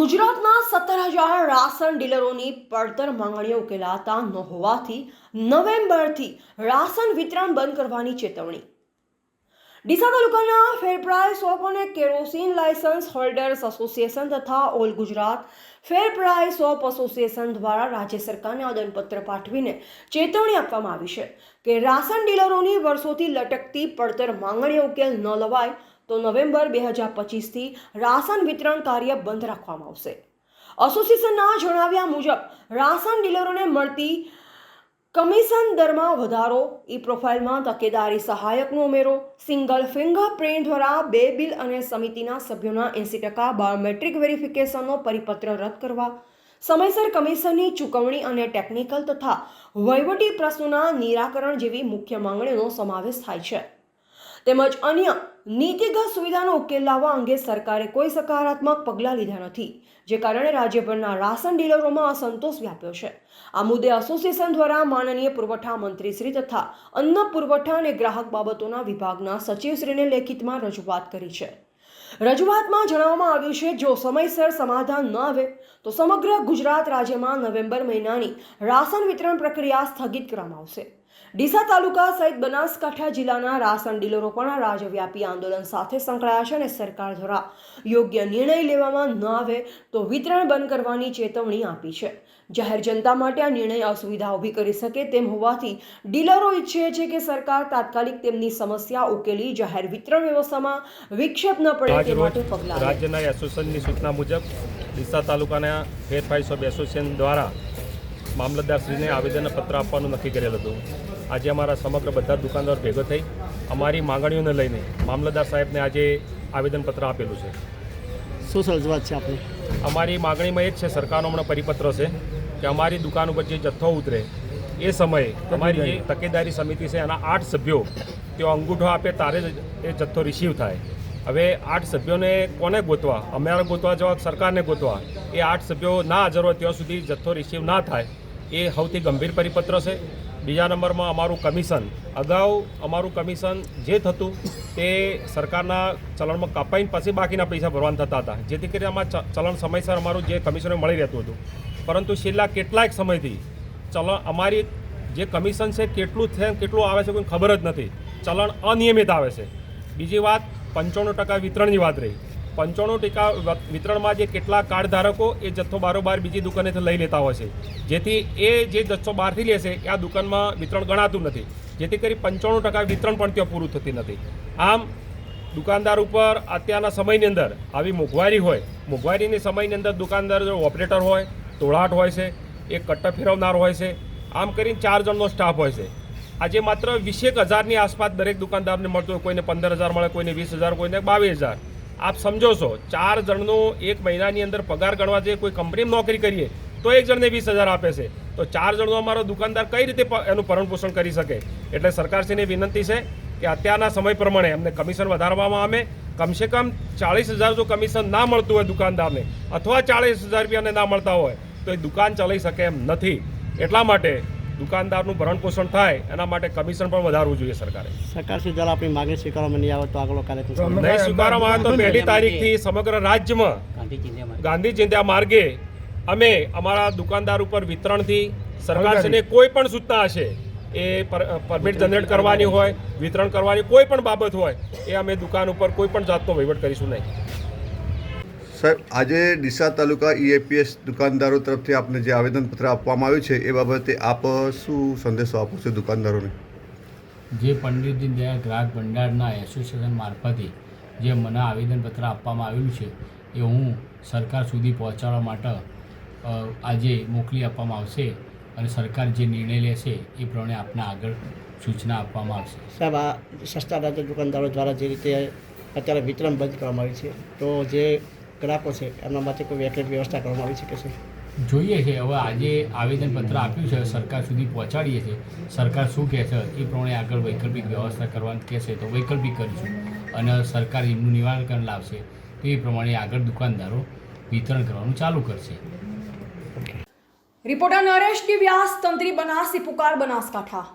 ગુજરાતના સત્તર હજાર રાશન ડીલરોની પડતર માંગણીઓ ઉકેલાતા ન હોવાથી નવેમ્બરથી રાશન વિતરણ બંધ કરવાની ચેતવણી. ડીસા તાલુકાના ફેરપ્રાઇસ શોપ અને કેરોસીન લાયસન્સ હોલ્ડર્સ એસોસિએશન તથા all Gujarat fair price shop association દ્વારા રાજ્ય સરકારને આવેદનપત્ર પાઠવીને ચેતવણી આપવામાં આવી છે કે રાશન ડીલરોની વર્ષોથી લટકતી પડતર માંગણીઓ ઉકેલ ન લવાય તો નવેમ્બર બે હજાર પચીસથી રાશન વિતરણ કાર્ય બંધ રાખવામાં આવશે. એસોસિએશનના જણાવ્યા મુજબ, રાશન ડીલરોને મળતી કમિશન દરમાં વધારો, ઈ પ્રોફાઇલમાં તકેદારી સહાયકનો ઉમેરો, સિંગલ ફિંગરપ્રિન્ટ દ્વારા બે બિલ અને સમિતિના સભ્યોના એંસી ટકા બાયોમેટ્રિક વેરિફિકેશનનો પરિપત્ર રદ કરવા, સમયસર કમિશનની ચૂકવણી અને ટેકનિકલ તથા વહીવટી પ્રશ્નોના નિરાકરણ જેવી મુખ્ય માંગણીઓનો સમાવેશ થાય છે. તેમજ અન્ય નીતિગત સુવિધાનો ઉકેલ લાવવા અંગે સરકારે કોઈ સકારાત્મક પગલાં લીધા નથી, જે કારણે રાજ્યભરના રાશન ડીલરોમાં અસંતોષ વ્યાપ્યો છે. આ મુદ્દે એસોસિએશન દ્વારા માનનીય પુરવઠા મંત્રીશ્રી તથા અન્ન પુરવઠા અને ગ્રાહક બાબતોના વિભાગના સચિવશ્રીને લેખિતમાં રજૂઆત કરી છે. રજૂઆતમાં જણાવવામાં આવ્યું છે, જો સમયસર સમાધાન ન આવે, તો સમગ્ર ગુજરાત રાજ્યમાં નવેમ્બર મહિનાની રાશન વિતરણ પ્રક્રિયા સ્થગિત કરવામાં આવશે. ડીસા તાલુકા સહિત બનાસકાંઠા જિલ્લાના રાશન ડીલરો પણ આ રાજ્યવ્યાપી આંદોલન સાથે સંકળાયા છે અને સરકાર દ્વારા યોગ્ય નિર્ણય લેવામાં ન આવે તો વિતરણ બંધ કરવાની ચેતવણી આપી છે. જાહેર જનતા માટે આ નિર્ણય અસુવિધા ઊભી કરી શકે તેમ હોવાથી ડીલરો ઈચ્છે છે કે સરકાર તાત્કાલિક તેમની સમસ્યા ઉકેલી જાહેર વિતરણ વ્યવસ્થામાં વિક્ષેપ ન પડે તે માટે પગલાં રાજ્યના એસોસિએશનની સૂચના મુજબ ડીસા તાલુકાના ફેરફાઈ સબ એસોસિએશન દ્વારા મામલતદારશ્રીને આવેદનપત્ર આપવાનું નક્કી કરેલ હતું. આજે અમારા સમગ્ર બધા દુકાનદાર ભેગો થઈ અમારી માંગણીઓને લઈને મામલતદાર સાહેબને આજે આવેદનપત્ર આપેલું છે. શું રજૂઆત છે આપણે અમારી માગણીમાં એ જ છે સરકારનો હમણાં પરિપત્ર છે કે અમારી દુકાન ઉપર જે જથ્થો ઉતરે એ સમયે અમારી જે તકેદારી સમિતિ છે એના આઠ સભ્યો તેઓ અંગૂઠો આપે તારે જ એ જથ્થો રિસીવ થાય. હવે આઠ સભ્યોને કોને ગોતવા? અમારે ગોતવા જવા સરકારને ગોતવા. એ આઠ સભ્યો ના હાજર હોય ત્યાં સુધી જથ્થો રિસીવ ના થાય. એ સૌથી ગંભીર પરિપત્ર છે. બીજા નંબરમાં અમારું કમિશન. અગાઉ અમારું કમિશન જે થતું, તે સરકારના ચલણમાં કપાઈને પછી બાકીના પૈસા ભરવાના થતા હતા. જેથી કરીને આમાં ચલણ સમયસર અમારું જે કમિશન મળી રહેતું હતું. પરંતુ છેલ્લા કેટલાક સમયથી ચલણ, અમારી જે કમિશન છે, કેટલું છે, કેટલું આવે છે કોઈ ખબર જ નથી. ચલણ અનિયમિત આવે છે. બીજી વાત, પંચાણું ટકા વિતરણની વાત રહી. પંચાણું ટકા વિતરણમાં જે કેટલા કાર્ડ ધારકો એ જથ્થો બારોબાર બીજી દુકાનેથી લઈ લેતા હોય છે. જેથી એ જે જથ્થો બહારથી લેશે એ આ દુકાનમાં વિતરણ ગણાતું નથી. જેથી કરી પંચાણું ટકા વિતરણ પણ ત્યાં પૂરું થતી નથી. આમ, દુકાનદાર ઉપર અત્યારના સમયની અંદર આવી મોંઘવારી હોય, મોંઘવારીની સમયની અંદર દુકાનદાર જો ઓપરેટર હોય, તોળાટ હોય છે, એ કટ્ટા ફેરવનાર હોય છે, આમ કરીને ચાર જણનો સ્ટાફ હોય છે. આજે માત્ર વીસેક હજારની આસપાસ દરેક દુકાનદારને મળતું હોય, કોઈને પંદર હજાર મળે, કોઈને વીસ હજાર, કોઈને બાવીસ હજાર. આપ સમજો છો, ચાર જણનો એક મહિનાની અંદર પગાર ગણવા જઈએ, કોઈ કંપનીમાં નોકરી કરીએ, તો એક જણને વીસ હજાર આપે છે. તો ચાર જણનો અમારો દુકાનદાર કઈ રીતે એનું ભરણ પોષણ કરી શકે? એટલે સરકારશ્રીને વિનંતી છે કે અત્યારના સમય પ્રમાણે એમને કમિશન વધારવામાં આવે. કમસે કમ ચાળીસ હજાર જો કમિશન ના મળતું હોય દુકાનદારને, અથવા ચાળીસ હજાર રૂપિયાને ના મળતા હોય, તો એ દુકાન ચલાવી શકે એમ નથી. એટલા માટે દુકાનદારનું ભરણ પોષણ થાય એના માટે કમિશન પણ વધારવું જોઈએ સરકારે. સરકાર સુધી આપણી માગણી સ્વીકારવામાં નહીં આવે તો આગળ કાર્યક્રમ નહીં સ્વીકારવામાં આવે તો પહેલી તારીખથી સમગ્ર રાજ્યમાં ગાંધી ચિંધ્યા માર્ગે અમે અમારા દુકાનદાર ઉપર વિતરણથી સરકારશ્રીને કોઈ પણ સૂચના હશે એ પર- પરમિટ જનરેટ કરવાની હોય વિતરણ કરવાની કોઈ પણ બાબત હોય એ અમે દુકાન ઉપર કોઈ પણ જાતનો વહીવટ કરીશું નહીં. સાહેબ આજે ડીસા તાલુકા ઈએપીએસ દુકાનદારો તરફથી આપને જે આવેદનપત્ર આપવામાં આવ્યું છે એ બાબતે આપ શું સંદેશો આપો છો દુકાનદારોને? જે પંડિત દીનદયાળ ગ્રાહક ભંડારના એસોસિએશન મારફતે જે મને આવેદનપત્ર આપવામાં આવેલું છે એ હું સરકાર સુધી પહોંચાડવા માટે આજે મોકલી આપવામાં આવશે અને સરકાર જે નિર્ણય લેશે એ પ્રમાણે આપના આગળ સૂચના આપવામાં આવશે. સાહેબ આ સસ્તા રાજ્ય દુકાનદારો દ્વારા જે રીતે અત્યારે વિતરણ બંધ કરવામાં આવ્યું છે તો જે ગ્રાહકો છે એમના માટે કોઈ વૈકલ્પિક વ્યવસ્થા કરવામાં આવી શકે છે. જોઈએ છે હવે આજે આવેદનપત્ર આપ્યું છે સરકાર સુધી પહોંચાડીએ છીએ સરકાર શું કહે છે એ પ્રમાણે આગળ વૈકલ્પિક વ્યવસ્થા કરવાનું કહેશે તો વૈકલ્પિક કરીશું. અને સરકાર એમનું નિવારણ લાવશે તો એ પ્રમાણે આગળ દુકાનદારો વિતરણ કરવાનું ચાલુ કરશે. રિપોર્ટર નરેશ વ્યાસ તંત્રી બનાસી પુકાર બનાસકાંઠા.